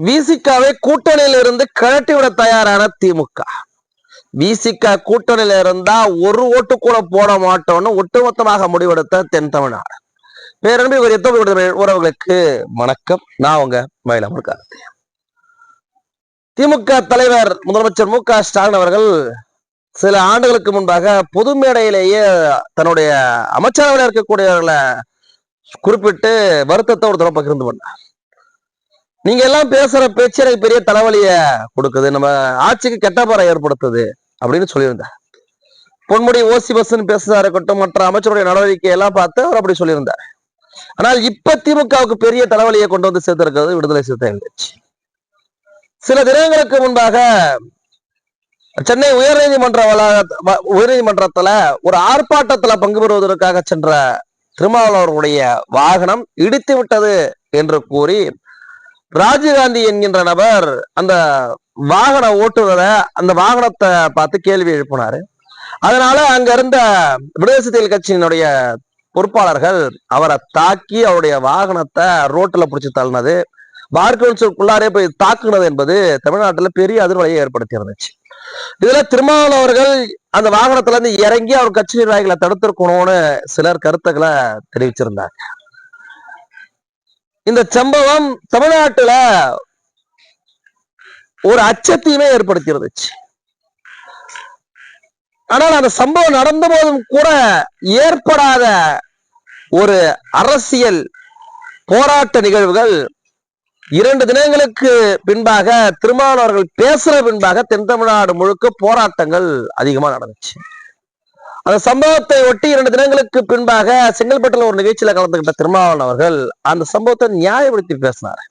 விசிகாவை கூட்டணியில இருந்து கழட்டி விட தயாரான திமுக. விசிகா கூட்டணியில இருந்தா ஒரு ஓட்டு கூட போட மாட்டோம்னு ஒட்டுமொத்தமாக முடிவெடுத்த தென் தமிழ்நாடு. பேரன்பு ஒரு எத்தனை உறவுகளுக்கு வணக்கம். நான் உங்க மயிலாமூர் திமுக தலைவர் முதலமைச்சர் மு க ஸ்டாலின் அவர்கள் சில ஆண்டுகளுக்கு முன்பாக பொது மேடையிலேயே தன்னுடைய அமைச்சரவையில் இருக்கக்கூடியவர்களை குறிப்பிட்டு வருத்தத்தை ஒரு தடவை பகிர்ந்து பண்ணார் நீங்க எல்லாம் பேசுற பேச்சரை பெரிய தலைவலிய கொடுக்குது. நம்ம ஆட்சிக்கு கெட்டபாரம் ஏற்படுத்துது அப்படின்னு சொல்லியிருந்தார். பொன்முடி ஓசி பஸ்ன்னு பேசுறதா இருக்கட்டும் மற்ற அமைச்சருடைய நடவடிக்கை எல்லாம் பார்த்து அவர் அப்படி சொல்லியிருந்தார். ஆனால் இப்ப திமுகவுக்கு பெரிய தலைவலியை கொண்டு வந்து சேர்த்திருக்கிறது விடுதலை சிறுத்தைகள் கட்சி. சில தினங்களுக்கு முன்பாக சென்னை உயர்நீதிமன்ற வளாக உயர்நீதிமன்றத்துல ஒரு ஆர்ப்பாட்டத்துல பங்கு பெறுவதற்காக சென்ற திருமாவளவர்களுடைய வாகனம் இடித்து விட்டது என்று கூறி ராஜீவ்காந்தி என்கின்ற நபர் அந்த வாகன ஓட்டுநரை அந்த வாகனத்தை பார்த்து கேள்வி எழுப்பினாரு. அதனால அங்க இருந்த விடுதலை சிறுத்தைகள் கட்சியினுடைய பொறுப்பாளர்கள் அவரை தாக்கி அவருடைய வாகனத்தை ரோட்டுல பிடிச்சி தள்ளினது. பார் கவுன்சிலுக்குள்ளாரே போய் தாக்குனது என்பது தமிழ்நாட்டுல பெரிய அதிர்வலையை ஏற்படுத்தி இருந்துச்சு இதுல திருமாவளவர்கள் அந்த வாகனத்துல இருந்து இறங்கி அவர் கட்சி நிர்வாகிகளை தடுத்திருக்கணும்னு சிலர் கருத்துக்களை தெரிவிச்சிருந்தாங்க. இந்த சம்பவம் தமிழ்நாட்டுல ஒரு அச்சத்தையுமே ஏற்படுத்திருந்துச்சு ஆனால் அந்த சம்பவம் நடந்த போதும் கூட ஏற்படாத ஒரு அரசியல் போராட்ட நிகழ்வுகள் இரண்டு தினங்களுக்கு பின்பாக திருமாவளவர்கள் பேசுற பின்பாக தென் தமிழ்நாடு முழுக்க போராட்டங்கள் அதிகமா நடந்துச்சு. அந்த சம்பவத்தை ஒட்டி இரண்டு தினங்களுக்கு பின்பாக செங்கல்பட்டுல ஒரு நிகழ்ச்சியில கலந்துகிட்ட திருமாவளவன் அவர்கள் அந்த சம்பவத்தை நியாயப்படுத்தி பேசினார்.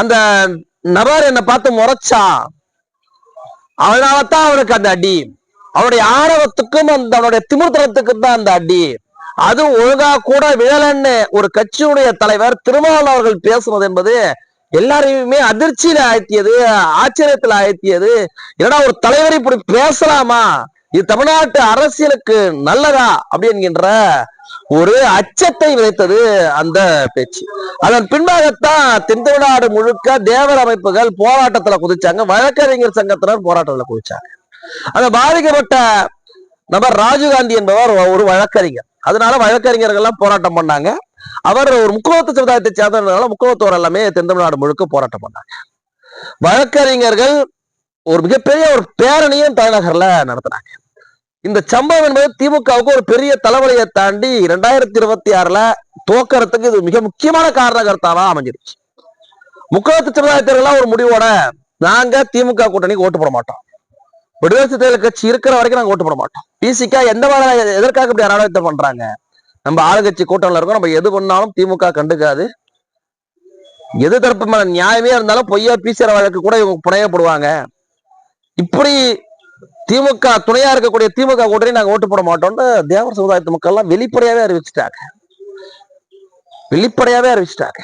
அந்த நபர் என்னை பார்த்து முறைச்சா அதனாலதான் அவனுக்கு அந்த அடி. அவனுடைய ஆணவத்துக்கும் அந்த அவனுடைய திமிர்த்தனத்துக்கும் தான் அந்த அடி. அது ஒழுங்கா கூட விழலன்னு ஒரு கட்சியுடைய தலைவர் திருமாவளவன் அவர்கள் பேசுவது என்பது எல்லாரையுமே அதிர்ச்சியில ஆழ்த்தியது ஆச்சரியத்துல ஆழ்த்தியது. ஏன்னா ஒரு தலைவர் இப்படி பேசலாமா? இது தமிழ்நாட்டு அரசியலுக்கு நல்லதா அப்படி என்கின்ற ஒரு அச்சத்தை விதைத்தது அந்த பேச்சு. அதன் பின்பாகத்தான் தென் தமிழ்நாடு முழுக்க தேவர் அமைப்புகள் போராட்டத்துல குதிச்சாங்க. வழக்கறிஞர் சங்கத்தினர் போராட்டத்துல குதிச்சாங்க. அந்த பாதிக்கப்பட்ட நபர் ராஜீவ்காந்தி என்பவர் ஒரு வழக்கறிஞர். அதனால வழக்கறிஞர்கள் எல்லாம் போராட்டம் பண்ணாங்க. அவர் ஒரு முக்குவத்து சமுதாயத்தை சேர்ந்ததுனால முக்குவத்தோர் எல்லாமே தென் தமிழ்நாடு முழுக்க போராட்டம் பண்ணாங்க. வழக்கறிஞர்கள் ஒரு மிகப்பெரிய ஒரு பேரணியும் தலைநகர்ல நடத்தினாங்க. இந்த சம்பவம் என்பது திமுகவுக்கு ஒரு பெரிய தலைவலியை தாண்டி இரண்டாயிரத்தி இருபத்தி ஆறுல தோக்கறதுக்கு இது மிக முக்கியமான காரணகர்த்தாவா அமைஞ்சிருச்சு. முக்குவத்து சமுதாயத்தினர்கள்லாம் ஒரு முடிவோட நாங்க திமுக கூட்டணிக்கு ஓட்டு போட மாட்டோம். விடுதலை சிறுத்தைகள் கட்சி இருக்கிற வரைக்கும் நாங்க ஓட்டு போட மாட்டோம். பிசிகா எந்த மாதிரி எதற்காக இப்படி அனாவயத்தை பண்றாங்க? நம்ம ஆளுங்கட்சி கூட்டம்ல இருக்கோம். நம்ம எது பண்ணாலும் திமுக கண்டுக்காது. எது தரப்பு மேல நியாயமே இருந்தாலும் பொய்யா பிசிஆர் வழக்கு கூட இவங்க புனையப்படுவாங்க. இப்படி திமுக துணையா இருக்கக்கூடிய திமுக கூட்டணி நாங்க ஓட்டு போட மாட்டோம்னு தேவர் சமுதாயத்து மக்கள் எல்லாம் வெளிப்படையாவே அறிவிச்சிட்டாங்க. வெளிப்படையாவே அறிவிச்சிட்டாங்க.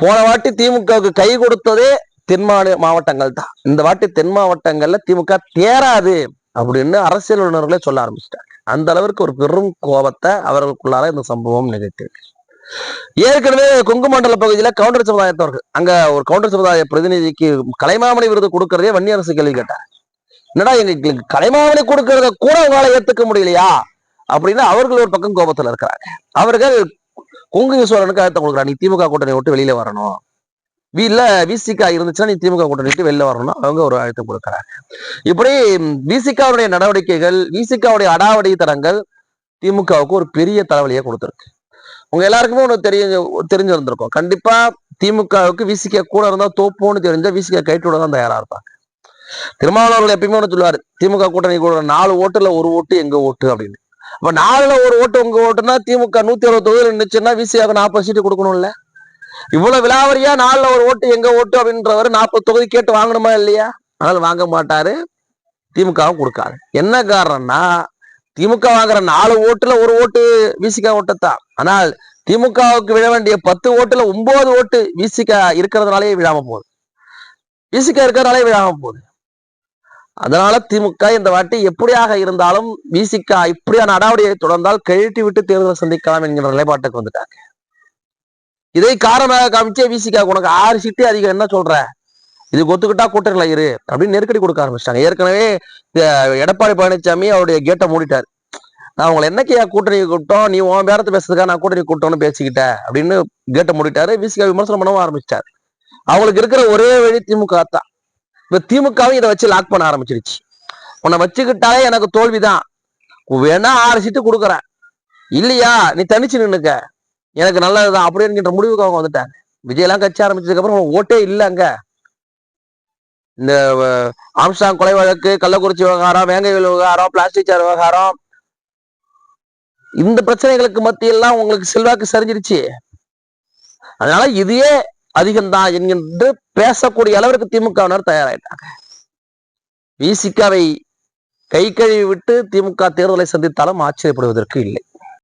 போன வாட்டி திமுகவுக்கு கை கொடுத்ததே தென் மாநில மாவட்டங்கள் தான். இந்த வாட்டி தென் மாவட்டங்கள்ல திமுக தேராது அப்படின்னு அரசியல் வல்லுநர்களே சொல்ல ஆரம்பிச்சிட்டாங்க. அந்த அளவிற்கு ஒரு பெரும் கோபத்தை அவர்களுக்குள்ளார இந்த சம்பவம் நிகழ்த்தியிருக்கு. ஏற்கனவே கொங்கு மண்டல பகுதியில கவுண்டர் சமுதாயத்தவர்கள் அங்க ஒரு கவுண்டர் சமுதாய பிரதிநிதிக்கு கலைமாமணி விருது கொடுக்கறதே வன்னியரசு கேள்வி கேட்டார் என்னடா எங்களுக்கு கலைமாமணி கொடுக்கறத கூட உங்களால ஏத்துக்க முடியலையா? அப்படின்னு அவர்கள் ஒரு பக்கம் கோபத்துல இருக்கிறாங்க. அவர்கள் கொங்கு ஈஸ்வரனுக்கு அழுத்தம் கொடுக்குறாங்க. நீ திமுக கூட்டணி விட்டு வெளியில வரணும். வீட்ல விசிகா இருந்துச்சுன்னா நீ திமுக கூட்டணி விட்டு வெளில வரணும் அவங்க ஒரு அழுத்தம் கொடுக்குறாங்க. இப்படி விசிகாவுடைய நடவடிக்கைகள் விசிகாவுடைய அடாவடி தரங்கள் திமுகவுக்கு ஒரு பெரிய தலைவலியை கொடுத்துருக்கு. உங்க எல்லாருக்குமே ஒண்ணு தெரிய தெரிஞ்சிருந்திருக்கும். கண்டிப்பா திமுகவுக்கு விசிகா கூட இருந்தா தோப்போன்னு தெரிஞ்சா விசிக கைட்டோட தான் தயாரா இருப்பாங்க. திருமாவளவர்கள் எப்பயுமே ஒண்ணு சொல்லுவாரு திமுக கூட்டணி கூட நாலு ஓட்டுல ஒரு ஓட்டு எங்க ஓட்டு அப்படின்னு. அப்ப நாலுல ஒரு ஓட்டு உங்க ஓட்டுனா திமுக நூத்தி அறுபது தொகுதியில் நின்றுச்சுன்னா விசியாக நாற்பது சீட்டு கொடுக்கணும்ல. இவ்வளவு விலாவரியா நாலுல ஒரு ஓட்டு எங்க ஓட்டு அப்படின்றவர் நாற்பது தொகுதி கேட்டு வாங்கணுமா இல்லையா? அதனால வாங்க மாட்டாரு. திமுகவும் கொடுக்காது என்ன காரணம்னா திமுக வாங்குற நாலு ஓட்டுல ஒரு ஓட்டு விசிகா ஓட்டத்தான். ஆனால் திமுகவுக்கு விழ வேண்டிய பத்து ஓட்டுல ஒன்பது ஓட்டு விசிகா இருக்கிறதுனாலே விழாம போகுது. விசிகா இருக்கிறதுனாலே விழாம போகுது. அதனால திமுக இந்த வாட்டி எப்படியாக இருந்தாலும் விசிகா இப்படியான அடாவடியை தொடர்ந்தால் கழட்டி விட்டு தேர்தலை சந்திக்கலாம் என்கிற நிலைப்பாட்டுக்கு வந்துட்டாங்க. இதை காரணமாக காமிச்சே விசிகா உனக்கு ஆறு சீட்டு அதிகம். என்ன சொல்ற? இது ஒத்துக்கிட்டா கூட்டணியில இரு அப்படின்னு நெருக்கடி கொடுக்க ஆரம்பிச்சிட்டாங்க. ஏற்கனவே எடப்பாடி பழனிசாமி அவருடைய கேட்டை மூடிட்டாரு. நான் உங்களை என்னைக்கு கூட்டணி கூப்பிட்டோம்? நீ உன் பேரத்தை பேசுறதுக்காக நான் கூட்டணி கூப்பிட்டோன்னு பேசிக்கிட்டேன் அப்படின்னு கேட்டை மூடிட்டாரு. விசிகா விமர்சனம் பண்ணவும் ஆரம்பிச்சிட்டாரு. அவங்களுக்கு இருக்கிற ஒரே வழி திமுக தான். இப்ப திமுகவும் இதை வச்சு லாக் பண்ண ஆரம்பிச்சிருச்சு. உன்னை வச்சுக்கிட்டாலே எனக்கு தோல்விதான். வேணா ஆறு சீட்டு கொடுக்குறேன். இல்லையா? நீ தனிச்சு நின்னுக்க. எனக்கு நல்லதுதான் அப்படி என்கின்ற முடிவுக்கு அவங்க வந்துட்டாங்க. விஜயெல்லாம் கட்சி ஆரம்பிச்சதுக்கு அப்புறம் ஓட்டே இல்லை அங்க. இந்த ஆம்ஸ்டாங் கொலை வழக்கு கள்ளக்குறிச்சி விவகாரம் வேங்கைவில் விவகாரம் பிளாஸ்டிக் சேர் விவகாரம். இந்த பிரச்சனைகளுக்கு மத்தியெல்லாம் உங்களுக்கு செல்வாக்கு சரிஞ்சிருச்சு. அதனால இதையே அதிகம்தான் என்கின்ற பேசக்கூடிய அளவிற்கு திமுகவினர் தயாராயிட்டாங்க. விசிகாவை கை கழுவி விட்டு திமுக தேர்தலை சந்தித்தாலும் ஆச்சரியப்படுவதற்கு இல்லை.